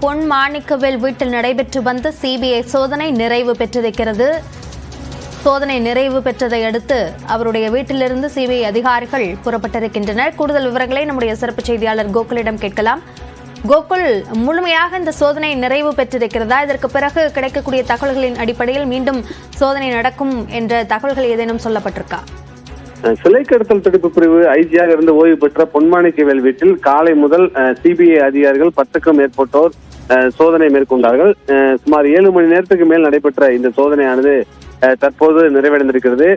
பொன் மாணிக்கவேல் வீட்டில் நடைபெற்று வந்த சிபிஐ சோதனை நிறைவு பெற்றிருக்கிறது. சோதனை நிறைவு பெற்றதை அடுத்து அவருடைய வீட்டிலிருந்து சிபிஐ அதிகாரிகள் புறப்பட்டிருக்கின்றனர். கூடுதல் விவரங்களை நம்முடைய சிறப்பு செய்தியாளர் கோகுலிடம் கேட்கலாம். கோகுல் முழுமையாக இந்த சோதனை நிறைவு பெற்றிருக்கிறதா? இதற்கு பிறகு கிடைக்கக்கூடிய தகவல்களின் அடிப்படையில் மீண்டும் சோதனை நடக்கும் என்ற தகவல்கள் ஏதேனும் சொல்லப்பட்டிருக்கா? சிலை கடத்தல் தடுப்பு பிரிவு ஐஜியாக இருந்து ஓய்வு பெற்ற பொன்மாணிக்கவேல் வீட்டில் காலை முதல் சிபிஐ அதிகாரிகள் பத்துக்கும் மேற்பட்டோர் அஹ், சோதனை மேற்கொண்டார்கள். அஹ், சுமார் ஏழு மணி நேரத்துக்கு மேல் நடைபெற்ற இந்த சோதனையானது தற்போது நிறைவடைந்திருக்கிறது.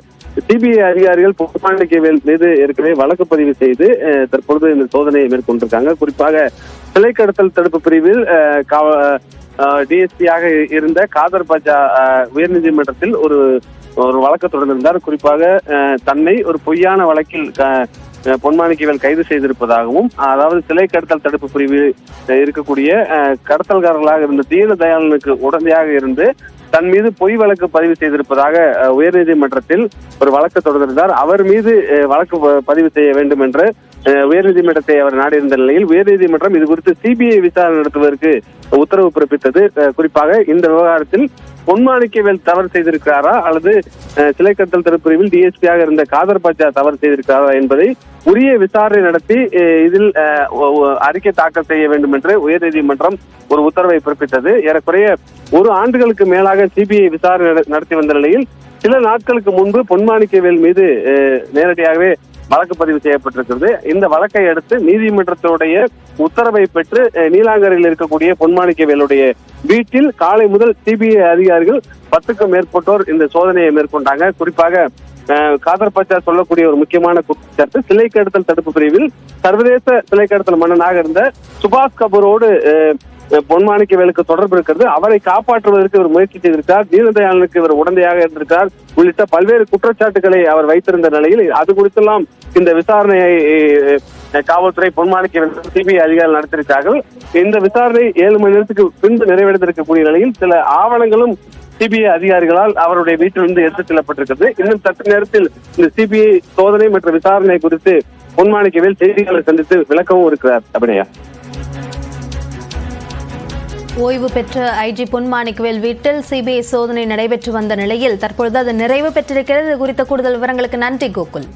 சிபிஐ அதிகாரிகள் பொன்மாணிக்கவேல் மீது ஏற்கனவே வழக்கு பதிவு செய்து தற்பொழுது இந்த சோதனையை மேற்கொண்டிருக்காங்க. குறிப்பாக சிலை கடத்தல் தடுப்பு பிரிவில் காவ- டிஎஸ்பியாக இருந்த காதர் பாஜா உயர்நீதிமன்றத்தில் ஒரு ஒரு வழக்கு தொடர்ந்திருந்தார். குறிப்பாக தன்னை ஒரு பொய்யான வழக்கில் பொன்மாணிக்கவேல் கைது செய்திருப்பதாகவும் அதாவது சிலை கடத்தல் தடுப்பு பிரிவு இருக்கக்கூடிய கடத்தல்காரர்களாக இருந்த தீன தயாளனுக்கு உடந்தையாக இருந்து தன் மீது பொய் வழக்கு பதிவு செய்திருப்பதாக உயர்நீதிமன்றத்தில் ஒரு வழக்கு தொடர்ந்திருந்தார். அவர் மீது அஹ், வழக்கு பதிவு செய்ய வேண்டும் என்று உயர்நீதிமன்றத்தை அவர் நாடியிருந்த நிலையில் உயர்நீதிமன்றம் இது குறித்து சிபிஐ விசாரணை நடத்துவதற்கு உத்தரவு பிறப்பித்தது. அஹ், குறிப்பாக இந்த விவகாரத்தில் பொன்மாணிக்கவேல் தவறு செய்திருக்கிறாரா அல்லது சிலை கடத்தல் தடுப்பு டிஎஸ்பியாக இருந்த காதர் பாஜா தவறு செய்திருக்கிறாரா என்பதை உரிய விசாரணை நடத்தி இதில் அறிக்கை தாக்கல் செய்ய வேண்டும் என்று உயர்நீதிமன்றம் ஒரு உத்தரவை பிறப்பித்தது. ஏறக்குறைய ஒரு ஆண்டுகளுக்கு மேலாக சிபிஐ விசாரணை நட- நடத்தி வந்த நிலையில் சில நாட்களுக்கு முன்பு பொன்மாணிக்கவேல் மீது நேரடியாகவே வழக்கு பதிவு செய்யப்பட்டிருக்கிறது. இந்த வழக்கை அடுத்து நீதிமன்றத்துடைய உத்தரவை பெற்று நீலாங்கரையில் இருக்கக்கூடிய பொன்மாணிக்கவேலுடைய வீட்டில் காலை முதல் சிபிஐ அதிகாரிகள் பத்துக்கும் மேற்பட்டோர் இந்த சோதனையை மேற்கொண்டாங்க. குறிப்பாக அஹ், காதர் பச்சா சொல்லக்கூடிய ஒரு முக்கியமான குற்றச்சாட்டு சிலை கடத்தல் தடுப்பு பிரிவில் சர்வதேச சிலை கடத்தல் மன்னனாக இருந்த சுபாஷ் கபூரோடு பொன்மாணிக்க வேலுக்கு தொடர்பு இருக்கிறது. அவரை காப்பாற்றுவதற்கு இவர் முயற்சி செய்திருக்கார் தீனதயாளனுக்கு இவர் உடந்தையாக இருந்திருக்கார் உள்ளிட்ட பல்வேறு குற்றச்சாட்டுகளை அவர் வைத்திருந்த நிலையில் அது குறித்தெல்லாம் இந்த விசாரணையை அஹ், காவல்துறை பொன்மாணிக்கவேல் சிபிஐ அதிகாரிகள் நடத்தியிருக்கார்கள் இந்த விசாரணை ஏழு மணி நேரத்துக்கு பின்பு நிறைவடைந்திருக்கக்கூடிய நிலையில் சில ஆவணங்களும் சிபிஐ அதிகாரிகளால் அவருடைய வீட்டிலிருந்து எடுத்துச் செல்லப்பட்டிருக்கிறது. இன்னும் சற்று நேரத்தில் இந்த சிபிஐ சோதனை மற்றும் விசாரணை குறித்து பொன்மாணிக்கவேல் செய்திகளை சந்தித்து விளக்கவும் இருக்கிறார். அபிநயா. ஓய்வு பெற்ற ஐஜி பொன்மாணிக்கவேல் வீட்டில் சிபிஐ சோதனை நடைபெற்று வந்த நிலையில் தற்பொழுது அது நிறைவு பெற்றிருக்கிறது குறித்த கூடுதல் விவரங்களுக்கு நன்றி கோகுல்.